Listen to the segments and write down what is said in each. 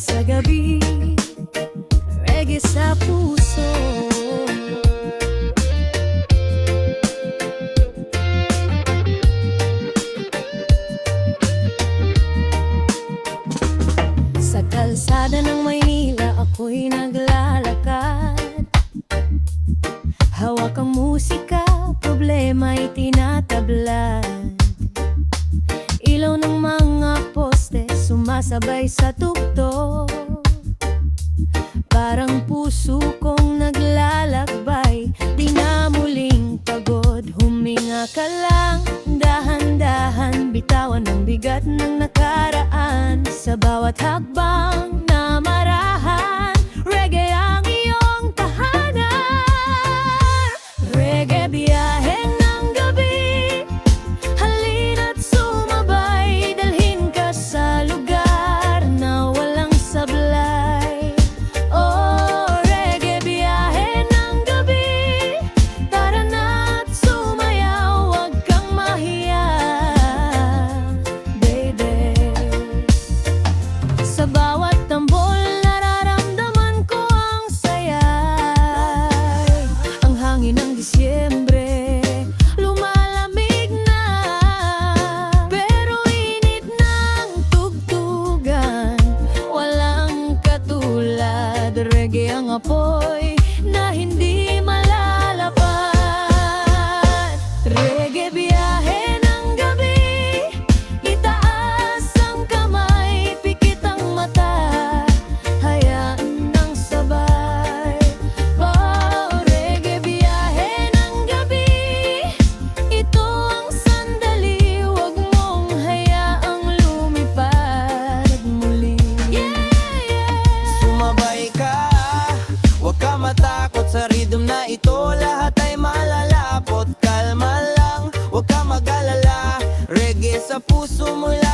Reggae sa gabi, reggae sa puso. Sa kalsada ng Maynila ako'y naglalakad. Hawak ang musika, problema ay tinatablad sumasabay sa tukto. Parang puso kong naglalakbay. Di na muling pagod. Huminga ka lang. Dahan-dahan. Bitawan ang bigat ng nakaraan. Sa bawat hak somos la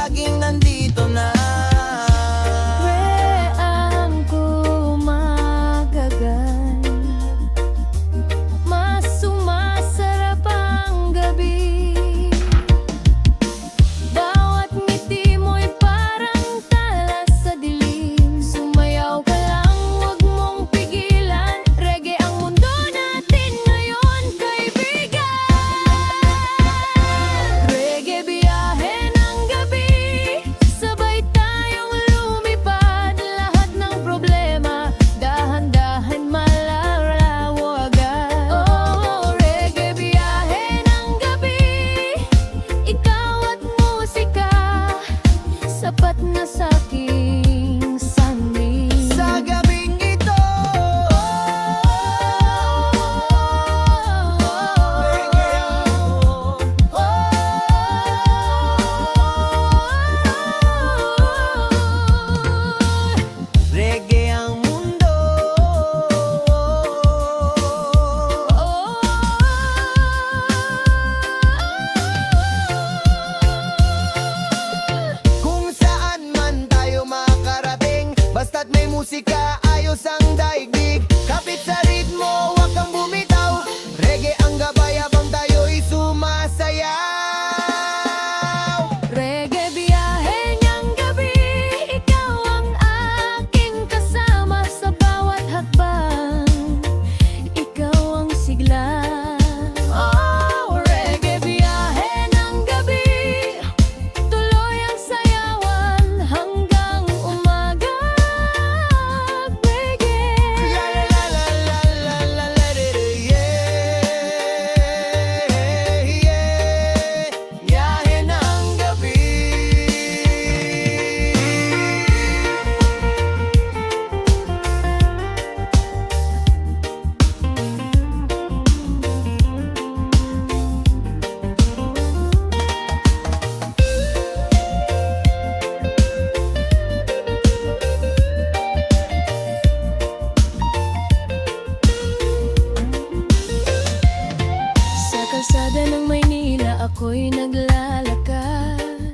ako'y naglalakad.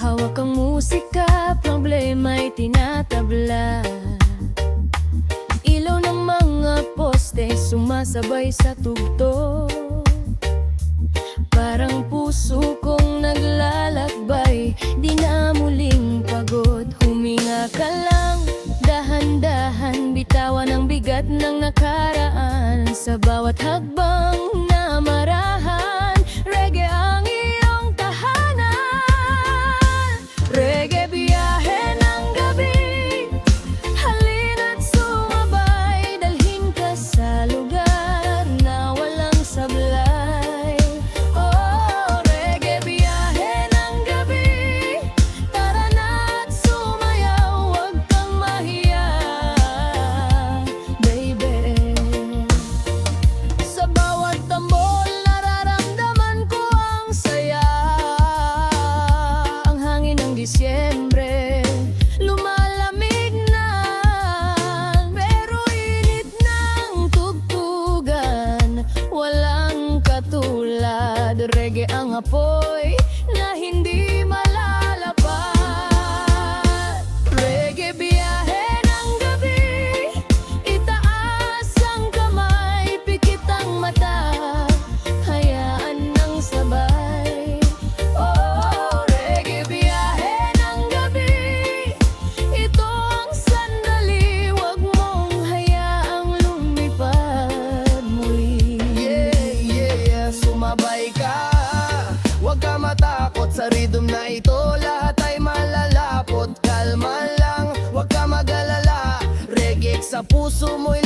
Hawak ang musika, problema'y tinatabla. Ilaw ng mga poste, sumasabay sa tugtog Parang puso kong naglalakbay, di na muling pagod. Huminga ka lang, dahan-dahan, bitawan ang bigat ng nakaraan. Sa bawat hagbang Reggae сумуй